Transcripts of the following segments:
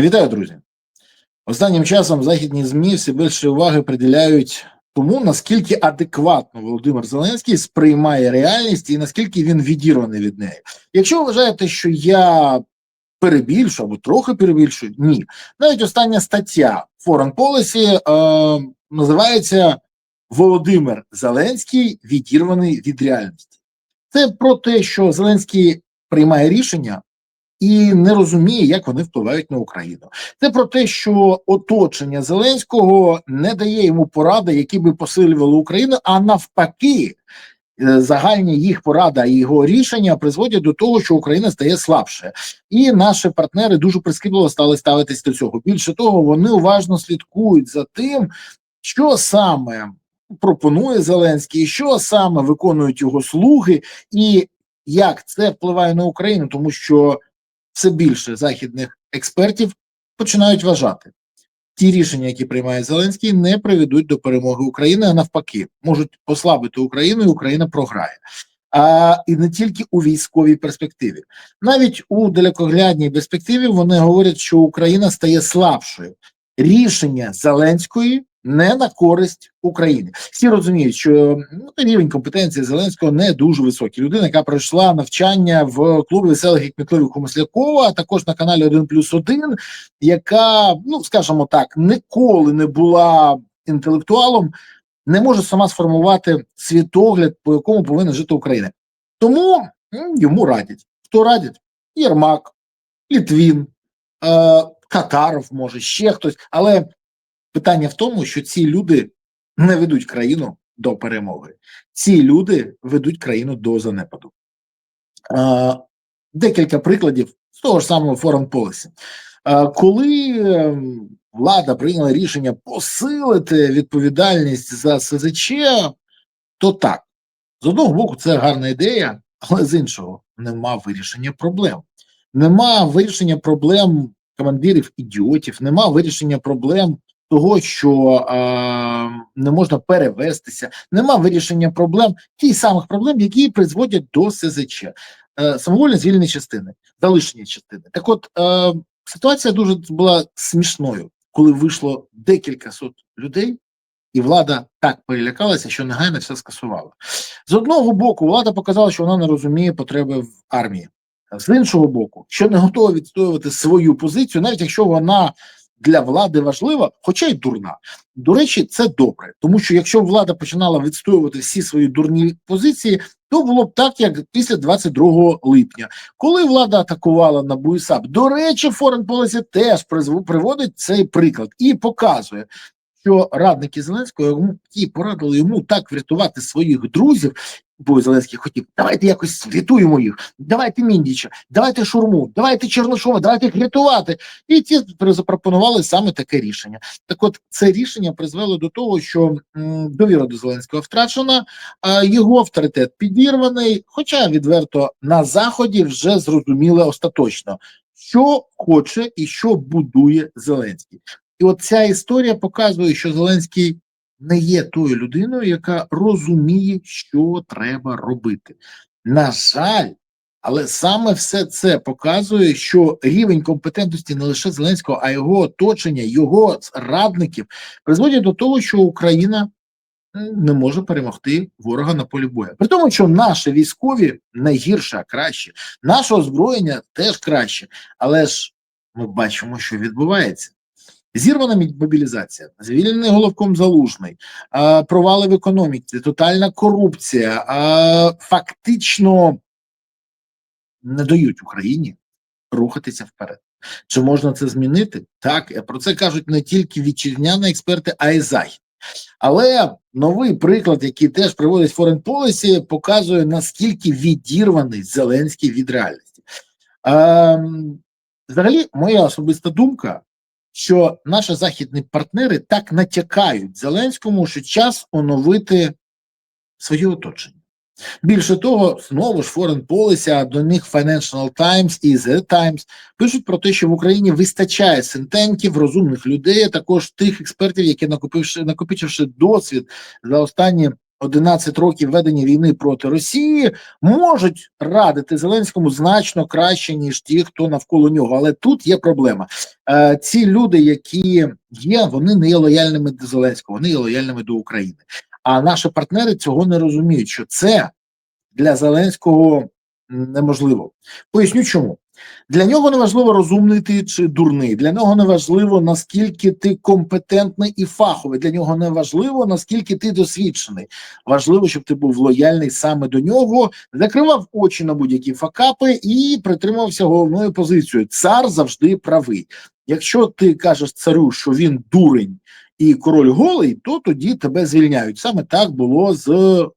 Вітаю, друзі! Останнім часом західні ЗМІ все більше уваги приділяють тому, наскільки адекватно Володимир Зеленський сприймає реальність і наскільки він відірваний від неї. Якщо ви вважаєте, що я перебільшу або трохи перебільшую, ні. Навіть остання стаття Foreign Policy е, називається Володимир Зеленський відірваний від реальності. Це про те, що Зеленський приймає рішення і не розуміє, як вони впливають на Україну. Це про те, що оточення Зеленського не дає йому поради, які би посилювали Україну, а навпаки, е, загальні їх порада і його рішення призводять до того, що Україна стає слабше, і наші партнери дуже прискіпливо стали ставитись до цього. Більше того, вони уважно слідкують за тим, що саме пропонує Зеленський, що саме виконують його слуги, і як це впливає на Україну, тому що все більше західних експертів починають вважати, ті рішення, які приймає Зеленський, не приведуть до перемоги України, а навпаки, можуть послабити Україну, і Україна програє. А і не тільки у військовій перспективі, навіть у далекоглядній перспективі вони говорять, що Україна стає слабшою. Рішення Зеленської не на користь України. Всі розуміють, що ну, рівень компетенції Зеленського не дуже високий. Людина, яка пройшла навчання в клубі веселих і кмітливих Маслякова, а також на каналі 1 плюс 1, яка, ну скажімо так, ніколи не була інтелектуалом, не може сама сформувати світогляд, по якому повинна жити Україна. Тому йому радять. Хто радять? Єрмак, Літвін, е, Катаров, може, ще хтось. Але питання в тому, що ці люди не ведуть країну до перемоги. Ці люди ведуть країну до занепаду. Декілька прикладів з того ж самого Policy. Е, коли е, влада прийняла рішення посилити відповідальність за СЗЧ, то так, з одного боку, це гарна ідея, але з іншого нема вирішення проблем. Нема вирішення проблем командирів ідіотів, нема вирішення проблем того, що е, не можна перевестися, нема вирішення проблем тих самих проблем, які призводять до СЗЧ, е, самовольне звільнення частини, залишення частини. Так, от е, ситуація дуже була смішною, коли вийшло декілька сот людей. І влада так перелякалася, що негайно все скасувала. З одного боку, влада показала, що вона не розуміє потреби в армії, з іншого боку, що не готова відстоювати свою позицію, навіть якщо вона для влади важлива, хоча й дурна. До речі, це добре, тому що якщо влада починала відстоювати всі свої дурні позиції, то було б так, як після 22 липня, коли влада атакувала на БУСАП. До речі, Foreign Policy теж приводить цей приклад і показує. Що радники Зеленського ті порадили йому так врятувати своїх друзів, бо Зеленський хотів, давайте якось врятуємо їх, давайте Міндіча, давайте Шурму, давайте Черношова, давайте їх рятувати. І ті запропонували саме таке рішення. Так, от це рішення призвело до того, що довіра до Зеленського втрачена, а його авторитет підірваний. Хоча відверто на заході вже зрозуміли остаточно, що хоче і що будує Зеленський. І от ця історія показує, що Зеленський не є тою людиною, яка розуміє, що треба робити. На жаль, але саме все це показує, що рівень компетентності не лише Зеленського, а його оточення, його радників призводять до того, що Україна не може перемогти ворога на полі бою. При тому, що наші військові не гірше, а краще, наше озброєння теж краще, але ж ми бачимо, що відбувається. Зірвана мобілізація, звільнений головком залужний, провали в економіці, тотальна корупція, фактично не дають Україні рухатися вперед. Чи можна це змінити? Так, е, про це кажуть не тільки вітчизняні експерти, а й захід. Але новий приклад, який теж приводить Foreign Policy, показує наскільки відірваний Зеленський від реальності. Ем, взагалі, моя особиста думка, що наші західні партнери так натякають Зеленському, що час оновити своє оточення. Більше того, знову ж Foreign Policy, а до них Financial Times і The Times пишуть про те, що в Україні вистачає синтенків, розумних людей, а також тих експертів, які накопивши накопичивши досвід за останні 11 років ведення війни проти Росії можуть радити Зеленському значно краще ніж ті, хто навколо нього. Але тут є проблема. Е, ці люди, які є, вони не є лояльними до Зеленського, вони є лояльними до України. А наші партнери цього не розуміють, що це для Зеленського неможливо. Поясню, чому для нього не важливо розумний ти чи дурний. Для нього не важливо наскільки ти компетентний і фаховий. Для нього не важливо наскільки ти досвідчений. Важливо, щоб ти був лояльний саме до нього, закривав очі на будь-які факапи і притримався головною позицією. Цар завжди правий. Якщо ти кажеш царю, що він дурень і король голий, то тоді тебе звільняють. Саме так було з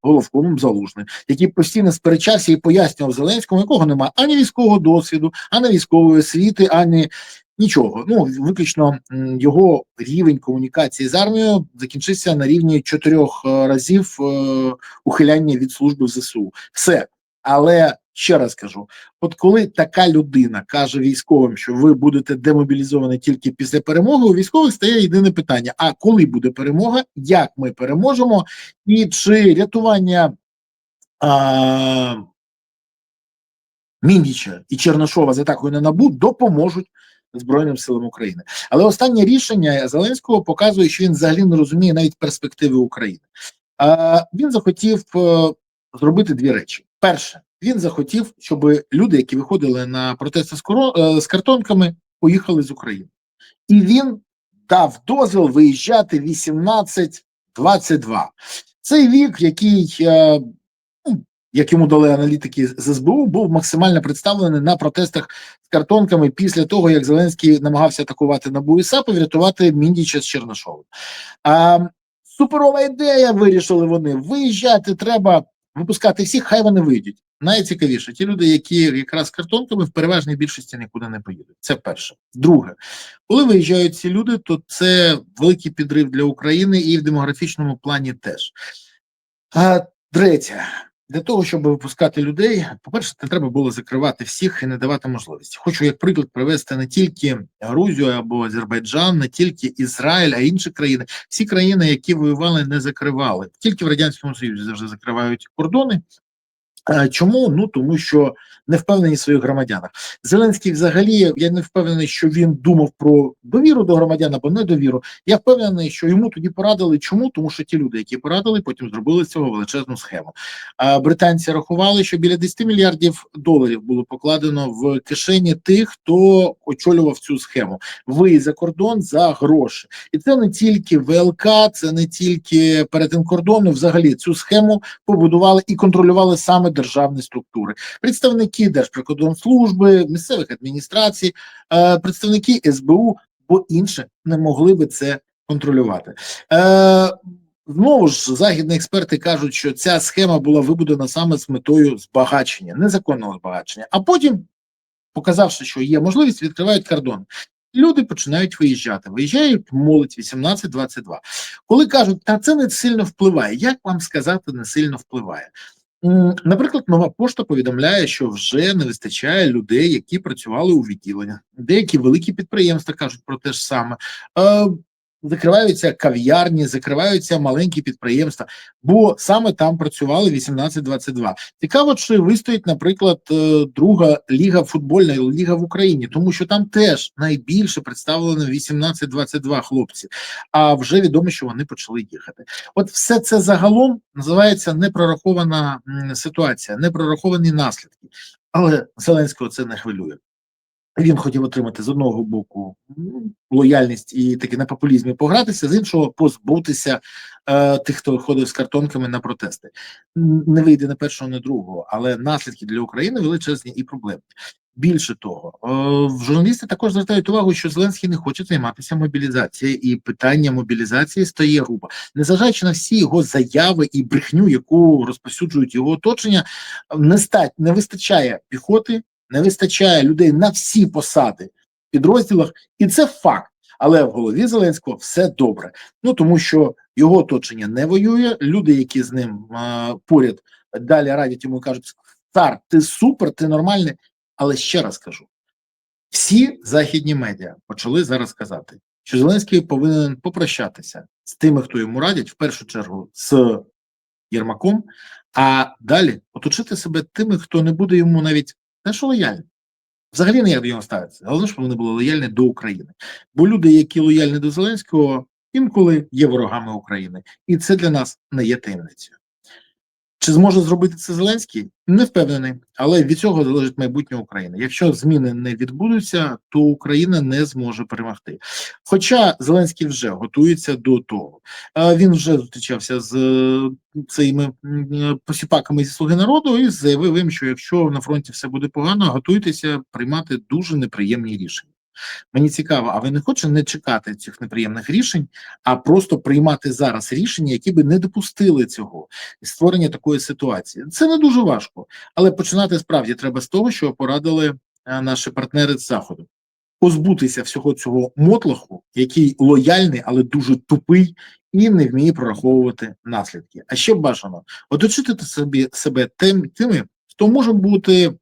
головкомом Залужним, який постійно сперечався і пояснював Зеленському, якого немає ані військового досвіду, ані військової освіти, ані нічого. Ну виключно його рівень комунікації з армією закінчився на рівні чотирьох е, разів е, ухиляння від служби в ЗСУ. Все. Але ще раз кажу: от коли така людина каже військовим, що ви будете демобілізовані тільки після перемоги, у військових стає єдине питання: а коли буде перемога, як ми переможемо, і чи рятування а, Міндіча і Черношова з атакою на набу допоможуть Збройним силам України? Але останнє рішення Зеленського показує, що він взагалі не розуміє навіть перспективи України. А, Він захотів е, зробити дві речі. Перше, він захотів, щоб люди, які виходили на протести з. Е, з картонками, поїхали з України, і він дав дозвіл виїжджати 18-22. Цей вік, який е, ну, як йому дали аналітики з СБУ, був максимально представлений на протестах з картонками після того, як Зеленський намагався атакувати НАБУ і САП і врятувати Міндіча з Черношовим. А суперова ідея вирішили вони виїжджати треба випускати всіх, хай вони вийдуть. Найцікавіше, ті люди, які якраз картонками в переважній більшості нікуди не поїдуть. Це перше. Друге, коли виїжджають ці люди, то це великий підрив для України і в демографічному плані теж. А третє, для того, щоб випускати людей, по-перше, не треба було закривати всіх і не давати можливості. Хочу як приклад привести не тільки Грузію або Азербайджан, не тільки Ізраїль, а інші країни. Всі країни, які воювали, не закривали. Тільки в радянському союзі завжди закривають кордони. Чому? Ну тому що не впевнені в своїх громадянах. Зеленський, взагалі, я не впевнений, що він думав про довіру до громадян або недовіру. Я впевнений, що йому тоді порадили. Чому? Тому що ті люди, які порадили, потім зробили з цього величезну схему. А британці рахували, що біля 10 мільярдів доларів було покладено в кишені тих, хто очолював цю схему. Ви за кордон за гроші, і це не тільки ВЛК, це не тільки перетин кордону. Взагалі цю схему побудували і контролювали саме державні структури. Представники Держприкордонслужби, місцевих адміністрацій, е, представники СБУ, бо інше не могли би це контролювати. Е, Знову ж західні експерти кажуть, що ця схема була вибудена саме з метою збагачення, незаконного збагачення. А потім, показавши, що є можливість, відкривають кордон. Люди починають виїжджати. Виїжджають молодь 18-22. Коли кажуть, та це не сильно впливає. Як вам сказати, не сильно впливає? Наприклад, нова пошта повідомляє, що вже не вистачає людей, які працювали у відділеннях. Деякі великі підприємства кажуть про те ж саме. Закриваються кав'ярні, закриваються маленькі підприємства, бо саме там працювали 18-22. Цікаво, чи вистоїть, наприклад, е, друга ліга футбольна ліга в Україні, тому що там теж найбільше представлено 18-22 хлопці. А вже відомо, що вони почали їхати. От все це загалом називається непрорахована ситуація, непрораховані наслідки. Але Зеленського це не хвилює. Він хотів отримати з одного боку лояльність і таки на популізмі погратися, з іншого позбутися е, тих, хто ходив з картонками на протести. Не вийде не першого, не другого, але наслідки для України величезні і проблемні. Більше того, е, журналісти також звертають увагу, що Зеленський не хоче займатися мобілізацією, і питання мобілізації стає грубо, незважаючи на всі його заяви і брехню, яку розповсюджують його оточення, не стать не вистачає піхоти не вистачає людей на всі посади в підрозділах, і це факт. Але в голові Зеленського все добре. Ну тому що його оточення не воює. Люди, які з ним а, поряд далі радять йому кажуть: цар, ти супер, ти нормальний. Але ще раз кажу: всі західні медіа почали зараз казати, що Зеленський повинен попрощатися з тими, хто йому радять, в першу чергу з Єрмаком, а далі оточити себе тими, хто не буде йому навіть не що лояльні. Взагалі ніяк до нього ставиться. Головне, щоб вони були лояльні до України. Бо люди, які лояльні до Зеленського, інколи є ворогами України, і це для нас не є таємницею. Чи зможе зробити це Зеленський? Не впевнений, але від цього залежить майбутнє України. Якщо зміни не відбудуться, то Україна не зможе перемогти. Хоча Зеленський вже готується до того, він вже зустрічався з цими посіпаками зі слуги народу і заявив їм, що якщо на фронті все буде погано, готуйтеся приймати дуже неприємні рішення. Мені цікаво, а ви не хочете не чекати цих неприємних рішень, а просто приймати зараз рішення, які би не допустили цього і створення такої ситуації. Це не дуже важко, але починати справді треба з того, що порадили е, наші партнери з заходу. Позбутися всього цього мотлоху, який лояльний, але дуже тупий і не вміє прораховувати наслідки. А ще бажано оточити собі себе тим, тими, хто може бути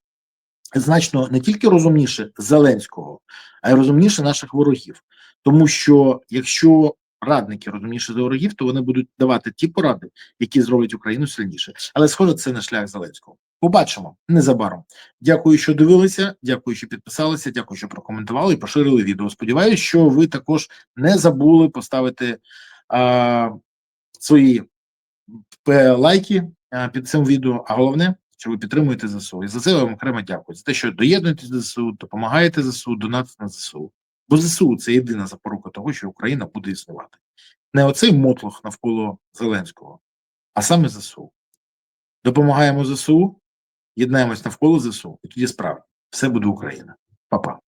значно не тільки розумніше Зеленського, а й розумніше наших ворогів. Тому що якщо радники розумніше за ворогів, то вони будуть давати ті поради, які зроблять Україну сильніше. Але схоже, це не шлях Зеленського. Побачимо незабаром. Дякую, що дивилися. Дякую, що підписалися. Дякую, що прокоментували і поширили відео. Сподіваюсь, що ви також не забули поставити а, свої лайки під цим відео. А головне, що ви підтримуєте ЗСУ. І за це вам окремо дякую. За те, що доєднуєтесь до ЗСУ, допомагаєте ЗСУ, донатите на ЗСУ. Бо ЗСУ це єдина запорука того, що Україна буде існувати. Не оцей мотлох навколо Зеленського, а саме ЗСУ. Допомагаємо ЗСУ, єднаємось навколо ЗСУ, і тоді справді все буде Україна. Па-па.